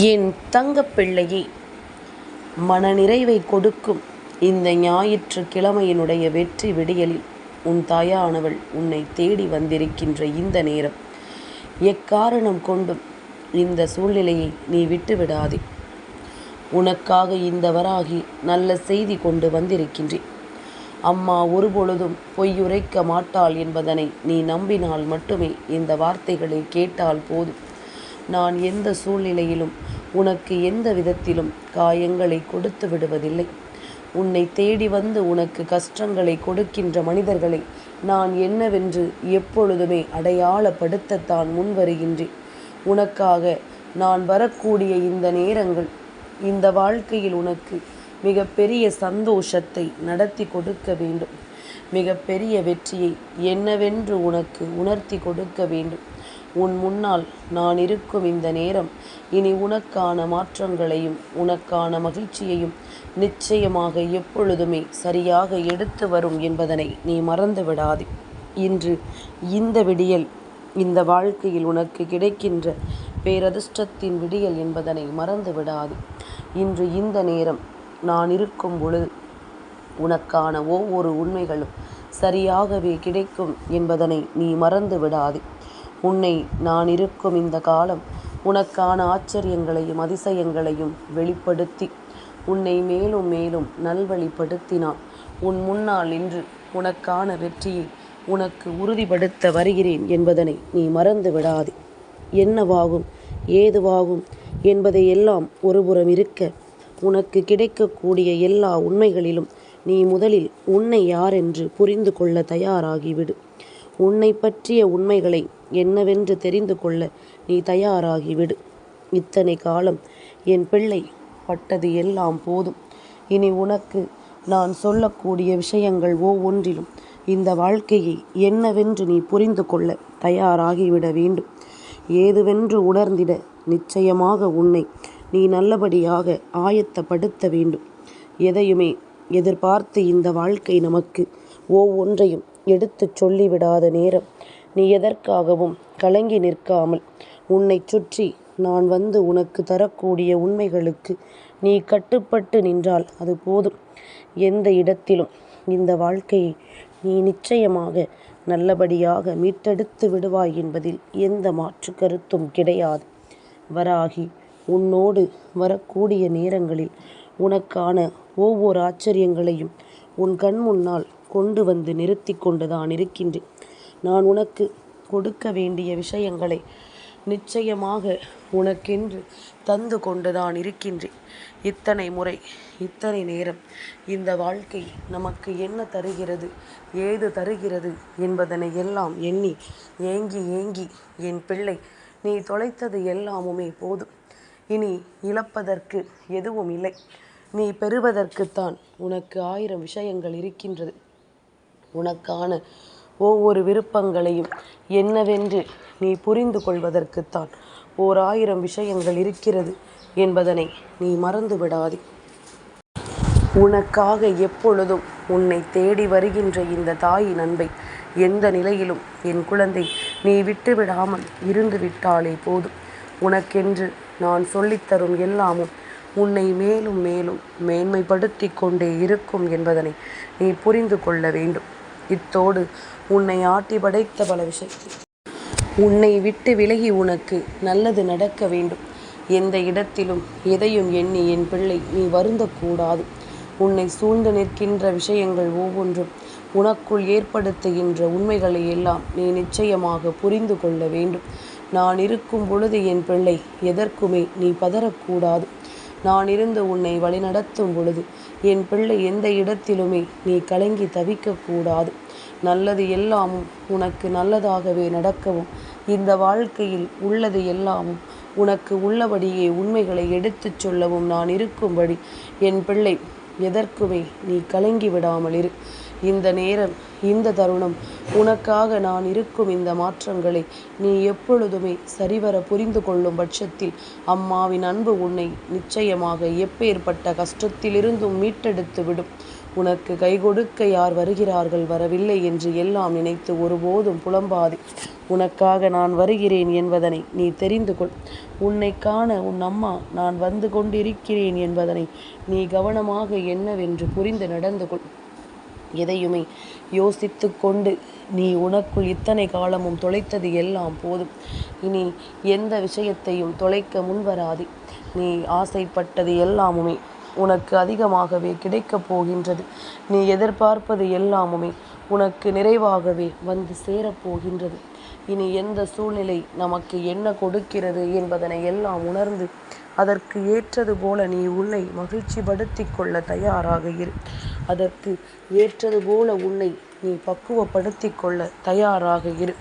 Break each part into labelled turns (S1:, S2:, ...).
S1: என் தங்கப்பிள்ளையே மனநிறைவை கொடுக்கும் இந்த ஞாயிற்றுக்கிழமையினுடைய வெற்றி விடியலில் உன் தாயானவள் உன்னை தேடி வந்திருக்கின்ற இந்த நேரம். எக்காரணம் கொண்டும் இந்த சூழ்நிலையை நீ விட்டுவிடாதே. உனக்காக இந்த வராகி நல்ல செய்தி கொண்டு வந்திருக்கின்றேன். அம்மா ஒருபொழுதும் பொய்யுரைக்க மாட்டாள் என்பதனை நீ நம்பினால் மட்டுமே இந்த வார்த்தைகளை கேட்டால் போதும். நான் எந்த சூழ்நிலையிலும் உனக்கு எந்த விதத்திலும் காயங்களை கொடுத்து விடுவதில்லை. உன்னை தேடி வந்து உனக்கு கஷ்டங்களை கொடுக்கின்ற மனிதர்களை நான் என்னவென்று எப்பொழுதுமே அடையாளப்படுத்தத்தான் முன் வருகின்றேன் உனக்காக நான் வரக்கூடிய இந்த நேரங்கள் இந்த வாழ்க்கையில் உனக்கு மிகப்பெரிய சந்தோஷத்தை நடத்தி கொடுக்க வேண்டும். மிகப்பெரிய வெற்றியை என்னவென்று உனக்கு உணர்த்தி கொடுக்க வேண்டும். உன் முன்னால் நான் இருக்கும் இந்த நேரம். இனி உனக்கான மாற்றங்களையும் உனக்கான மகிழ்ச்சியையும் நிச்சயமாக எப்பொழுதுமே சரியாக எடுத்து வரும் என்பதனை நீ மறந்து விடாதே இன்று இந்த விடியல் இந்த வாழ்க்கையில் உனக்கு கிடைக்கின்ற பேரதிர்ஷ்டத்தின் விடியல் என்பதனை மறந்து விடாது இன்று இந்த நேரம் நான் இருக்கும் பொழுது உனக்கான ஒவ்வொரு உண்மைகளும் சரியாகவே கிடைக்கும் என்பதனை நீ மறந்து விடாது உன்னை நான் இருக்கும் இந்த காலம் உனக்கான ஆச்சரியங்களையும் அதிசயங்களையும் வெளிப்படுத்தி உன்னை மேலும் மேலும் நல்வழிப்படுத்தினான். உன் முன்னால் நின்று உனக்கான வெற்றியை உனக்கு உறுதிப்படுத்த வருகிறேன் என்பதனை நீ மறந்து விடாதே. என்னவாகும் ஏதுவாகும் என்பதை எல்லாம் ஒருபுறம் இருக்க உனக்கு கிடைக்கக்கூடிய எல்லா உண்மைகளிலும் நீ முதலில் உன்னை யாரென்று புரிந்து கொள்ள தயாராகிவிடு. உன்னை பற்றிய உண்மைகளை என்னவென்று தெரிந்து கொள்ள நீ தயாராகிவிடு. இத்தனை காலம் என் பிள்ளை பட்டது எல்லாம் போதும். இனி உனக்கு நான் சொல்லக்கூடிய விஷயங்கள் ஒவ்வொன்றிலும் இந்த வாழ்க்கையை என்னவென்று நீ புரிந்து கொள்ள தயாராகிவிட வேண்டும். ஏதுவென்று உணர்ந்திட நிச்சயமாக உன்னை நீ நல்லபடியாக ஆயத்தப்படுத்த வேண்டும். எதையுமே எதிர்பார்த்து இந்த வாழ்க்கை நமக்கு ஒவ்வொன்றையும் எடுத்துச் சொல்லிவிடாத நேரம். நீ எதற்காகவும் கலங்கி நிற்காமல் உன்னை சுற்றி நான் வந்து உனக்கு தரக்கூடிய உண்மைகளுக்கு நீ கட்டுப்பட்டு நின்றால் அது போதும். எந்த இடத்திலும் இந்த வாழ்க்கையை நீ நிச்சயமாக நல்லபடியாக மீட்டெடுத்து விடுவாய் என்பதில் எந்த மாற்று கருத்தும் கிடையாது. வராகி உன்னோடு வரக்கூடிய நேரங்களில் உனக்கான ஒவ்வொரு ஆச்சரியங்களையும் உன் கண் முன்னால் கொண்டு வந்து நிறுத்தி கொண்டுதான் இருக்கின்றேன். நான் உனக்கு கொடுக்க வேண்டிய விஷயங்களை நிச்சயமாக உனக்கென்று தந்து கொண்டுதான் இருக்கின்றேன். இத்தனை முறை இத்தனை நேரம் இந்த வாழ்க்கை நமக்கு என்ன தருகிறது ஏது தருகிறது என்பதனை எல்லாம் எண்ணி ஏங்கி ஏங்கி என் பிள்ளை நீ தொலைத்தது எல்லாமுமே போதும். இனி இழப்பதற்கு எதுவும் இல்லை. நீ பெறுவதற்குத்தான் உனக்கு ஆயிரம் விஷயங்கள் இருக்கின்றது. உனக்கான ஒவ்வொரு விருப்பங்களையும் என்னவென்று நீ புரிந்து கொள்வதற்குத்தான் ஓர் ஆயிரம் விஷயங்கள் இருக்கிறது என்பதனை நீ மறந்து விடாதே உனக்காக எப்பொழுதும் உன்னை தேடி வருகின்ற இந்த தாயின் அன்பை எந்த நிலையிலும் என் குழந்தை நீ விட்டு விடாமல் இருந்து விட்டாலே போதும். உனக்கென்று நான் சொல்லித்தரும் எல்லாமும் உன்னை மேலும் மேலும் மேன்மைப்படுத்தி கொண்டே இருக்கும் என்பதனை நீ புரிந்து கொள்ள வேண்டும். இத்தோடு உன்னை ஆட்டி படைத்த பல விஷயத்தில் உன்னை விட்டு விலகி உனக்கு நல்லது நடக்க வேண்டும். எந்த இடத்திலும் எதையும் எண்ணி என் பிள்ளை நீ வருந்தக்கூடாது. உன்னை சூழ்ந்து நிற்கின்ற விஷயங்கள் ஒவ்வொன்றும் உனக்குள் ஏற்படுத்துகின்ற உண்மைகளை எல்லாம் நீ நிச்சயமாக புரிந்து கொள்ள வேண்டும். நான் இருக்கும் பொழுது என் பிள்ளை எதற்குமே நீ பதறக்கூடாது. நான் இருந்து உன்னை வழிநடத்தும் பொழுது என் பிள்ளை எந்த இடத்திலுமே நீ கலங்கி தவிக்கக்கூடாது. நல்லது எல்லாமும் உனக்கு நல்லதாகவே நடக்கவும். இந்த வாழ்க்கையில் உள்ளது எல்லாமும் உனக்கு உள்ளபடியே உண்மைகளை எடுத்துச் சொல்லவும் நான் இருக்கும்படி என் பிள்ளை எதற்குமே நீ கலங்கி விடாமல் இரு. இந்த நேரம் இந்த தருணம் உனக்காக நான் இருக்கும் இந்த மாற்றங்களை நீ எப்பொழுதுமே சரிவர புரிந்து கொள்ளும் பட்சத்தில் அம்மாவின் அன்பு உன்னை நிச்சயமாக எப்பேற்பட்ட கஷ்டத்திலிருந்தும் மீட்டெடுத்து விடும். உனக்கு கை கொடுக்க யார் வருகிறார்கள் வரவில்லை என்று எல்லாம் நினைத்து ஒருபோதும் புலம்பாதே. உனக்காக நான் வருகிறேன் என்பதனை நீ தெரிந்து கொள். உன்னை காண உன் அம்மா நான் வந்து கொண்டிருக்கிறேன் என்பதனை நீ கவனமாக என்னவென்று புரிந்து நடந்து கொள். எதையுமே யோசித்து கொண்டு நீ உனக்குள் இத்தனை காலமும் தொலைத்தது எல்லாம் போதும். இனி எந்த விஷயத்தையும் தொலைக்க முன்வராதே. நீ ஆசைப்பட்டது எல்லாமுமே உனக்கு அதிகமாகவே கிடைக்கப் போகின்றது. நீ எதிர்பார்ப்பது எல்லாமுமே உனக்கு நிறைவாகவே வந்து சேரப்போகின்றது இனி எந்த சூழ்நிலை நமக்கு என்ன கொடுக்கிறது என்பதனை எல்லாம் உணர்ந்து அதற்கு ஏற்றது போல நீ உன்னை மகிழ்ச்சிப்படுத்தி கொள்ள தயாராக இரு. அதற்கு ஏற்றது போல உன்னை நீ பக்குவப்படுத்தி கொள்ள தயாராக இரு.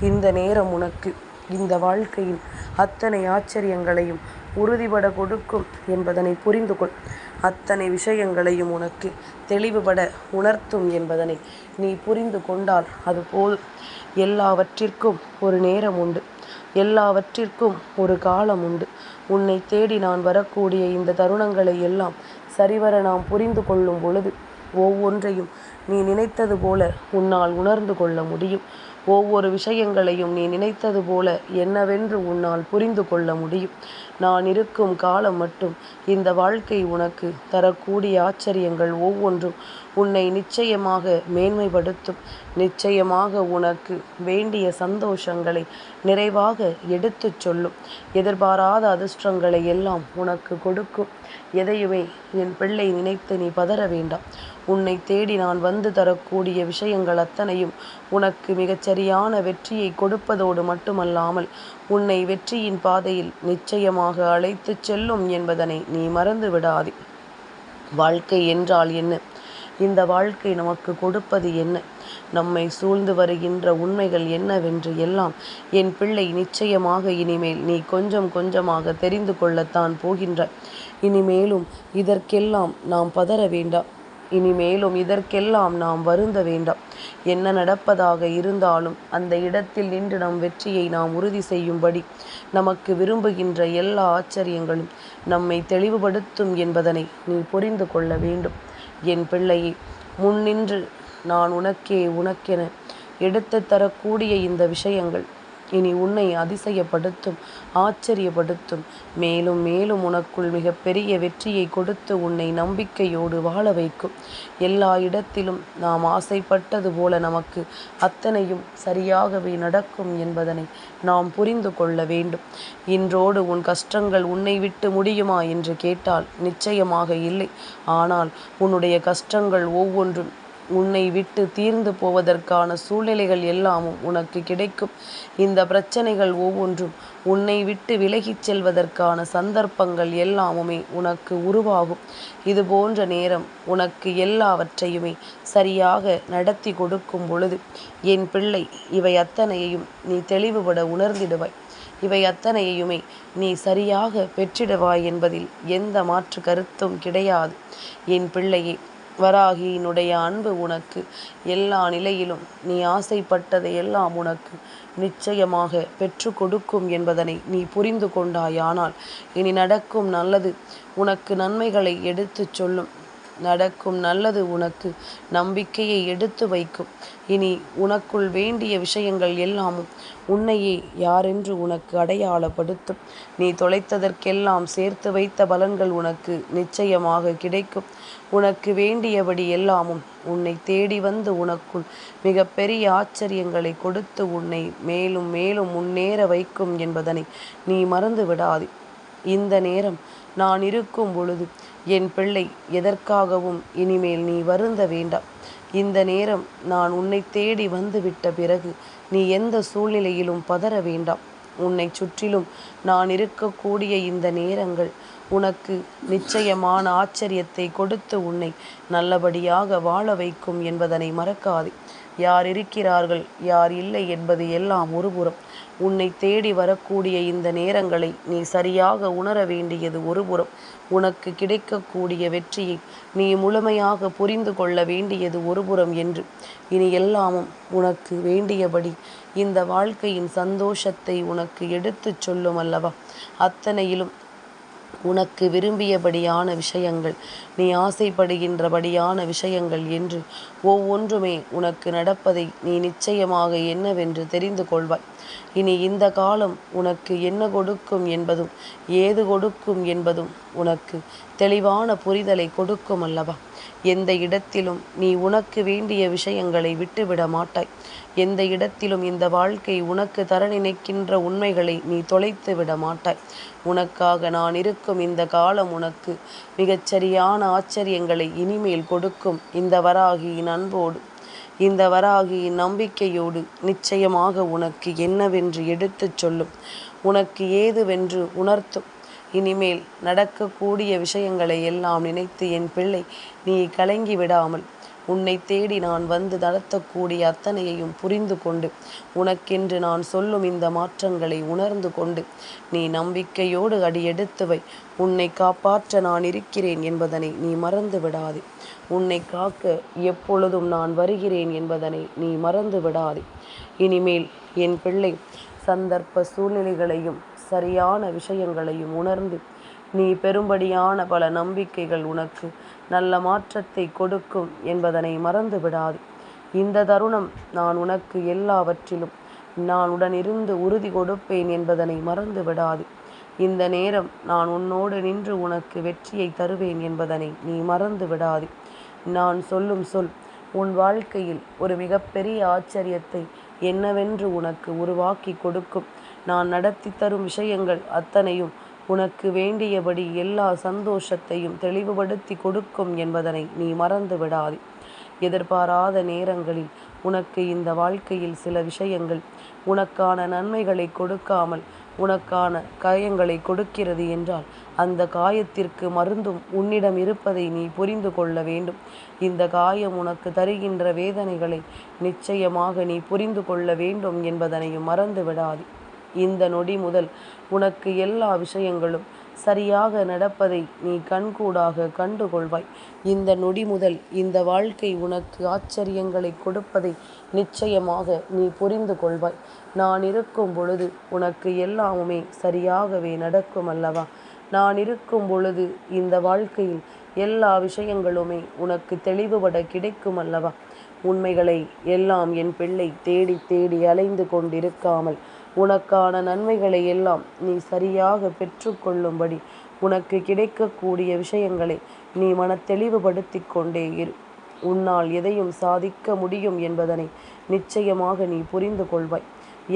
S1: இந்த நேரம் உனக்கு இந்த வாழ்க்கையின் அத்தனை ஆச்சரியங்களையும் உறுதிபட கொடுக்கும் என்பதனை புரிந்து கொள் அத்தனை விஷயங்களையும் உனக்கு தெளிவுபட உணர்த்தும் என்பதனை நீ புரிந்து கொண்டால் அதுபோல் எல்லாவற்றிற்கும் ஒரு நேரம் உண்டு. எல்லாவற்றிற்கும் ஒரு காலம் உண்டு. உன்னை தேடி நான் வரக்கூடிய இந்த தருணங்களை எல்லாம் சரிவர நாம் புரிந்து கொள்ளும் பொழுது ஒவ்வொன்றையும் நீ நினைத்தது போல உன்னால் உணர்ந்து கொள்ள முடியும். ஒவ்வொரு விஷயங்களையும் நீ நினைத்தது போல என்னவென்று உன்னால் புரிந்து கொள்ள முடியும். நான் இருக்கும் காலம் மட்டும் இந்த வாழ்க்கை உனக்கு தரக்கூடிய ஆச்சரியங்கள் ஒவ்வொன்றும் உன்னை நிச்சயமாக மேன்மைப்படுத்தும். நிச்சயமாக உனக்கு வேண்டிய சந்தோஷங்களை நிறைவாக எடுத்துச் சொல்லும். எதிர்பாராத அதிர்ஷ்டங்களை எல்லாம் உனக்கு கொடுக்கும். எதையுமே என் பிள்ளை நினைத்து நீ பதற வேண்டாம். உன்னை தேடி நான் வந்து தரக்கூடிய விஷயங்கள் அத்தனையும் உனக்கு மிகச்சரியான வெற்றியை கொடுப்பதோடு மட்டுமல்லாமல் உன்னை வெற்றியின் பாதையில் நிச்சயமாக அழைத்துச் செல்லும் என்பதனை நீ மறந்து விடாதே. வாழ்க்கை என்றால் என்ன? இந்த வாழ்க்கை நமக்கு கொடுப்பது என்ன? நம்மை சூழ்ந்து வருகின்ற உண்மைகள் என்னவென்று எல்லாம் என் பிள்ளை நிச்சயமாக இனிமேல் நீ கொஞ்சம் கொஞ்சமாக தெரிந்து கொள்ளத்தான் போகின்ற இனிமேலும் இதற்கெல்லாம் நாம் பதற வேண்டாம் இனிமேலும் இதற்கெல்லாம் நாம் வருந்த வேண்டாம் என்ன நடப்பதாக இருந்தாலும் அந்த இடத்தில் நின்று நம் வெற்றியை நாம் உறுதி செய்யும்படி நமக்கு விரும்புகின்ற எல்லா ஆச்சரியங்களும் நம்மை தெளிவுபடுத்தும் என்பதனை நீ புரிந்து கொள்ள வேண்டும். என் பிள்ளையை முன்னின்று நான் உனக்கே உனக்கென எடுத்து தரக்கூடிய இந்த விஷயங்கள் இனி உன்னை அதிசயப்படுத்தும் ஆச்சரியப்படுத்தும். மேலும் மேலும் உனக்குள் மிகப்பெரிய வெற்றியை கொடுத்து உன்னை நம்பிக்கையோடு வாழ வைக்கும். எல்லா இடத்திலும் நாம் ஆசைப்பட்டது போல நமக்கு அத்தனையும் சரியாகவே நடக்கும் என்பதனை நாம் புரிந்து கொள்ள வேண்டும். இன்றோடு உன் கஷ்டங்கள் உன்னை விட்டு முடியுமா என்று கேட்டால் நிச்சயமாக இல்லை. ஆனால் உன்னுடைய கஷ்டங்கள் ஒவ்வொன்றும் உன்னை விட்டு தீர்ந்து போவதற்கான சூழ்நிலைகள் எல்லாமும் உனக்கு கிடைக்கும். இந்த பிரச்சனைகள் ஒவ்வொன்றும் உன்னை விட்டு விலகிச் செல்வதற்கான சந்தர்ப்பங்கள் எல்லாமுமே உனக்கு உருவாகும். இது போன்ற நேரம் உனக்கு எல்லாவற்றையுமே சரியாக நடத்தி கொடுக்கும் பொழுது என் பிள்ளை இவை அத்தனையையும் நீ தெளிவுபட உணர்ந்திடுவாய். இவை அத்தனையுமே நீ சரியாக பெற்றிடுவாய் என்பதில் எந்த மாற்று கருத்தும் கிடையாது. என் பிள்ளையே வராகியினுடைய அன்பு உனக்கு. எல்லா நிலையிலும் நீ ஆசைப்பட்டதை எல்லாம் உனக்கு நிச்சயமாக பெற்று கொடுக்கும் என்பதனை நீ புரிந்து கொண்டாயானால் இனி நடக்கும் நல்லது. உனக்கு நன்மைகளை எடுத்துச் சொல்லும். நடக்கும் நல்லது உனக்கு நம்பிக்கையை எடுத்து வைக்கும். இனி உனக்குள் வேண்டிய விஷயங்கள் எல்லாமும் உன்னையே யாரென்று உனக்கு அடையாளப்படுத்தும். நீ தொலைத்ததற்கெல்லாம் சேர்த்து வைத்த பலன்கள் உனக்கு நிச்சயமாக கிடைக்கும். உனக்கு வேண்டியபடி எல்லாமும் உன்னை தேடி வந்து உனக்குள் மிகப்பெரிய ஆச்சரியங்களை கொடுத்து உன்னை மேலும் மேலும் முன்னேற வைக்கும் என்பதனை நீ மறந்து விடாதே இந்த நேரம் நான் இருக்கும் பொழுது என் பிள்ளை எதற்காகவும் இனிமேல் நீ வருந்த வேண்டாம். இந்த நேரம் நான் உன்னை தேடி வந்துவிட்ட பிறகு நீ எந்த சூழ்நிலையிலும் பதற வேண்டாம். உன்னை சுற்றிலும் நான் இருக்கக்கூடிய இந்த நேரங்கள் உனக்கு நிச்சயமான ஆச்சரியத்தை கொடுத்து உன்னை நல்லபடியாக வாழ வைக்கும் என்பதனை மறக்காதே. யார் இருக்கிறார்கள் யார் இல்லை என்பது எல்லாம் ஒருபுறம். உன்னை தேடி வரக்கூடிய இந்த நேரங்களை நீ சரியாக உணர வேண்டியது ஒருபுறம். உனக்கு கிடைக்கக்கூடிய வெற்றியை நீ முழுமையாக புரிந்து கொள்ள வேண்டியது ஒருபுறம் என்று. இனி எல்லாமும் உனக்கு வேண்டியபடி இந்த வாழ்க்கையின் சந்தோஷத்தை உனக்கு எடுத்துச் சொல்லும் அல்லவா? அத்தனையிலும் உனக்கு விரும்பியபடியான விஷயங்கள் நீ ஆசைப்படுகின்றபடியான விஷயங்கள் என்று ஒவ்வொன்றுமே உனக்கு நடப்பதை நீ நிச்சயமாக என்னவென்று தெரிந்து கொள்வாய். இனி இந்த காலம் உனக்கு என்ன கொடுக்கும் என்பதும் ஏது கொடுக்கும் என்பதும் உனக்கு தெளிவான புரிதலை கொடுக்கும் அல்லவா? எந்த இடத்திலும் நீ உனக்கு வேண்டிய விஷயங்களை விட்டுவிட மாட்டாய். எந்த இடத்திலும் இந்த வாழ்க்கை உனக்கு தர நினைக்கின்ற உண்மைகளை நீ தொலைத்து விட மாட்டாய். உனக்காக நான் இருக்கும் இந்த காலம் உனக்கு மிகச்சரியான ஆச்சரியங்களை இனிமேல் கொடுக்கும் இந்த வராகியின் அன்போடு. இந்த வராகியின் நம்பிக்கையோடு நிச்சயமாக உனக்கு என்னவென்று எடுத்துச் சொல்லும். உனக்கு ஏதுவென்று உணர்த்தும். இனிமேல் நடக்கக்கூடிய விஷயங்களை எல்லாம் நினைத்து என் பிள்ளை நீ கலங்கி விடாமல் உன்னை தேடி நான் வந்து நடத்தக்கூடிய அத்தனையையும் புரிந்து கொண்டு உனக்கென்று நான் சொல்லும் இந்த மாற்றங்களை உணர்ந்து கொண்டு நீ நம்பிக்கையோடு அடியெடுத்து வை. உன்னை காப்பாற்ற நான் இருக்கிறேன் என்பதனை நீ மறந்து விடாதே. உன்னை காக்க எப்பொழுதும் நான் வருகிறேன் என்பதனை நீ மறந்து விடாதே. இனிமேல் என் பிள்ளை சந்தர்ப்ப சூழ்நிலைகளையும் சரியான விஷயங்களையும் உணர்ந்து நீ பெரும்படியான பல நம்பிக்கைகள் உனக்கு நல்ல மாற்றத்தை கொடுக்கும் என்பதனை மறந்து விடாது இந்த தருணம் நான் உனக்கு எல்லாவற்றிலும் நான் உடனிருந்து உறுதி கொடுப்பேன் என்பதனை மறந்து விடாது இந்த நேரம் நான் உன்னோடு நின்று உனக்கு வெற்றியை தருவேன் என்பதனை நீ மறந்து விடாது நான் சொல்லும் சொல் உன் வாழ்க்கையில் ஒரு மிகப்பெரிய ஆச்சரியத்தை என்னவென்று உனக்கு உருவாக்கி கொடுக்கும். நான் நடத்தி தரும் விஷயங்கள் அத்தனையும் உனக்கு வேண்டியபடி எல்லா சந்தோஷத்தையும் தெளிவுபடுத்தி கொடுக்கும் என்பதனை நீ மறந்து விடாதே. எதிர்பாராத நேரங்களில் உனக்கு இந்த வாழ்க்கையில் சில விஷயங்கள் உனக்கான நன்மைகளை கொடுக்காமல் உனக்கான காயங்களை கொடுக்கிறது என்றால் அந்த காயத்திற்கு மருந்தும் உன்னிடம் இருப்பதை நீ புரிந்து கொள்ள வேண்டும். இந்த காயம் உனக்கு தருகின்ற வேதனைகளை நிச்சயமாக நீ புரிந்து கொள்ள வேண்டும் என்பதனையும் மறந்து விடாதே. இந்த நொடி முதல் உனக்கு எல்லா விஷயங்களும் சரியாக நடப்பதை நீ கண்கூடாக கண்டுகொள்வாய். இந்த நொடி முதல் இந்த வாழ்க்கை உனக்கு ஆச்சரியங்களை கொடுப்பதை நிச்சயமாக நீ புரிந்து கொள்வாய். நான் இருக்கும் பொழுது உனக்கு எல்லாமுமே சரியாகவே நடக்கும் அல்லவா? நான் இருக்கும் பொழுது இந்த வாழ்க்கையில் எல்லா விஷயங்களுமே உனக்கு தெளிவுபட கிடைக்கும் அல்லவா? உண்மைகளை எல்லாம் என் பிள்ளை தேடி தேடி அலைந்து கொண்டிருக்காமல் உனக்கான நன்மைகளை எல்லாம் நீ சரியாக பெற்றுக்கொள்ளும்படி உனக்கு கிடைக்கக்கூடிய விஷயங்களை நீ மனத்தெளிவுபடுத்தி கொண்டே இரு. உன்னால் எதையும் சாதிக்க முடியும் என்பதனை நிச்சயமாக நீ புரிந்து கொள்வாய்.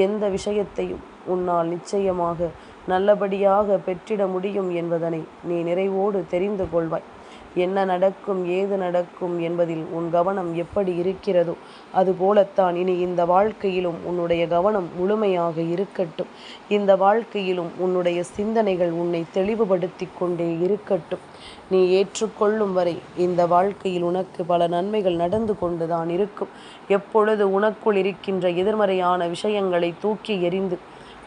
S1: எந்த விஷயத்தையும் உன்னால் நிச்சயமாக நல்லபடியாக பெற்றிட முடியும் என்பதனை நீ நிறைவோடு தெரிந்து கொள்வாய். என்ன நடக்கும் ஏது நடக்கும் என்பதில் உன் கவனம் எப்படி இருக்கிறதோ அதுபோலத்தான் இனி இந்த வாழ்க்கையிலும் உன்னுடைய கவனம் முழுமையாக இருக்கட்டும். இந்த வாழ்க்கையிலும் உன்னுடைய சிந்தனைகள் உன்னை தெளிவுபடுத்தி கொண்டே இருக்கட்டும். நீ ஏற்றுக்கொள்ளும் வரை இந்த வாழ்க்கையில் உனக்கு பல நன்மைகள் நடந்து கொண்டுதான் இருக்கும். எப்பொழுது உனக்குள் இருக்கின்ற எதிர்மறையான விஷயங்களை தூக்கி எறிந்து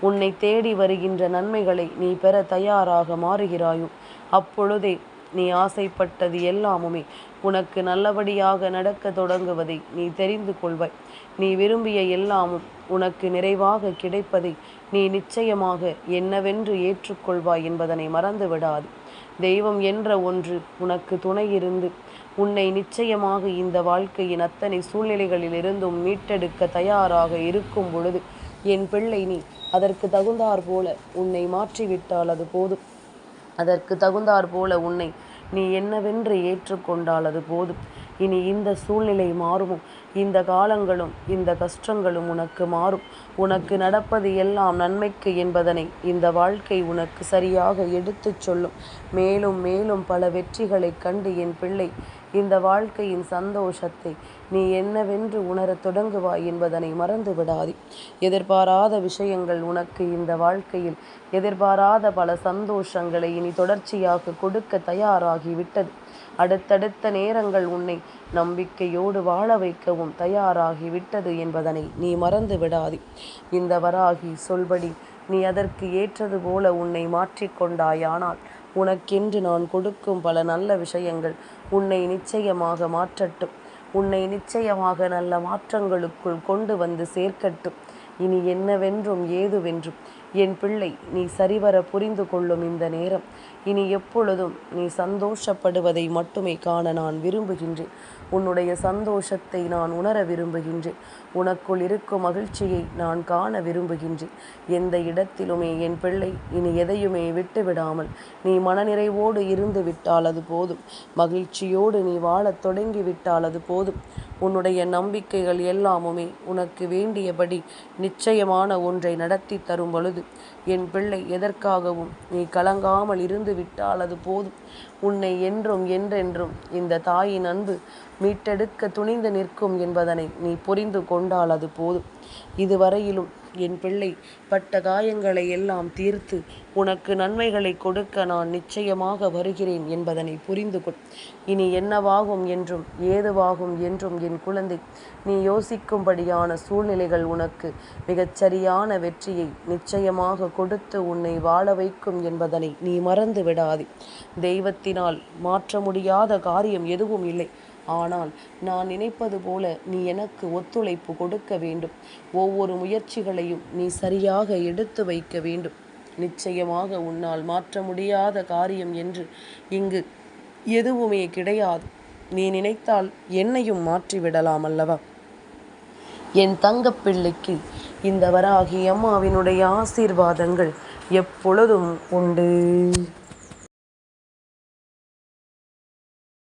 S1: உன்னை தேடி வருகின்ற நன்மைகளை நீ பெற தயாராக மாறுகிறாயோ அப்பொழுதே நீ ஆசைப்பட்டது எல்லாமுமே. உனக்கு நல்லபடியாக நடக்க தொடங்குவதை நீ தெரிந்து கொள்வாய். நீ விரும்பிய எல்லாமும் உனக்கு நிறைவாக கிடைப்பதை நீ நிச்சயமாக என்னவென்று ஏற்றுக்கொள்வாய் என்பதனை மறந்து விடாது தெய்வம் என்ற ஒன்று உனக்கு துணை இருந்து உன்னை நிச்சயமாக இந்த வாழ்க்கையின் அத்தனை சூழ்நிலைகளில் இருந்தும் மீட்டெடுக்க தயாராக இருக்கும் பொழுது என் பிள்ளை நீ அதற்கு தகுந்தாற் போல உன்னை மாற்றிவிட்டால் அது போதும். அதற்கு தகுந்தாற் போல உன்னை நீ என்னவென்று ஏற்றுக்கொண்டால் அது போதும். இனி இந்த சூழ்நிலை மாறுமோ. இந்த காலங்களும் இந்த கஷ்டங்களும் உனக்கு மாறும். உனக்கு நடப்பது எல்லாம் நன்மைக்கு என்பதனை இந்த வாழ்க்கை உனக்கு சரியாக எடுத்துச் சொல்லும். மேலும் மேலும் பல வெற்றிகளைக் கண்டு என் பிள்ளை இந்த வாழ்க்கையின் சந்தோஷத்தை நீ என்னவென்று உணரத் தொடங்குவாய் என்பதனை மறந்து விடாதே எதிர்பாராத விஷயங்கள் உனக்கு இந்த வாழ்க்கையில் எதிர்பாராத பல சந்தோஷங்களை இனி தொடர்ச்சியாக கொடுக்க தயாராகிவிட்டது. அடுத்தடுத்த நேரங்கள் உன்னை நம்பிக்கையோடு வாழ வைக்கவும் தயாராகிவிட்டது என்பதனை நீ மறந்து விடாதே இந்த வராகி சொல்படி நீ அதற்கு ஏற்றது போல உன்னை மாற்றிக்கொண்டாயானால் உனக்கென்று நான் கொடுக்கும் பல நல்ல விஷயங்கள் உன்னை நிச்சயமாக மாற்றட்டும். உன்னை நிச்சயமாக நல்ல மாற்றங்களுக்குள் கொண்டு வந்து சேர்க்கட்டும். இனி என்னவென்றும் ஏதுவென்றும் என் பிள்ளை நீ சரிவர புரிந்து கொள்ளும் இந்த நேரம். இனி எப்பொழுதும் நீ சந்தோஷப்படுவதை மட்டுமே காண நான் விரும்புகின்றேன். உன்னுடைய சந்தோஷத்தை நான் உணர விரும்புகின்றேன். உனக்குள் இருக்கும் மகிழ்ச்சியை நான் காண விரும்புகின்றேன். எந்த இடத்திலுமே என் பிள்ளை இனி எதையுமே விட்டு விடாமல் நீ மனநிறைவோடு இருந்து விட்டால் அது போதும். மகிழ்ச்சியோடு நீ வாழத் தொடங்கி விட்டால் அது போதும். உன்னுடைய நம்பிக்கைகள் எல்லாமுமே உனக்கு வேண்டியபடி நிச்சயமான ஒன்றை நடத்தி தரும் பொழுது என் பிள்ளை எதற்காகவும் நீ கலங்காமல் இருந்து விட்டால் அது போதும். உன்னை என்றும் என்றென்றும் இந்த தாயின் அன்பு மீட்டெடுக்க துணிந்து நிற்கும் என்பதனை நீ புரிந்து கொண்டால் அது போதும். இதுவரையிலும் என் பிள்ளை பட்ட காயங்களை எல்லாம் தீர்த்து உனக்கு நன்மைகளை கொடுக்க நான் நிச்சயமாக வருகிறேன் என்பதனை புரிந்து கொள் இனி என்னவாகும் என்றும் ஏதுவாகும் என்றும் என் குழந்தை நீ யோசிக்கும்படியான சூழ்நிலைகள் உனக்கு மிகச்சரியான வெற்றியை நிச்சயமாக கொடுத்து உன்னை வாழ வைக்கும் என்பதனை நீ மறந்து விடாதே தெய்வத்தினால் மாற்ற முடியாத காரியம் எதுவும் இல்லை. ஆனால் நான் நினைப்பது போல நீ எனக்கு ஒத்துழைப்பு கொடுக்க வேண்டும். ஒவ்வொரு முயற்சிகளையும் நீ சரியாக எடுத்து வைக்க வேண்டும். நிச்சயமாக உன்னால் மாற்ற முடியாத காரியம் என்று இங்கு எதுவுமே கிடையாது. நீ நினைத்தால் என்னையும் மாற்றிவிடலாம் அல்லவா? என் தங்கப்பிள்ளைக்கு இந்த வராகி அம்மாவினுடைய ஆசீர்வாதங்கள் எப்பொழுதும் உண்டு.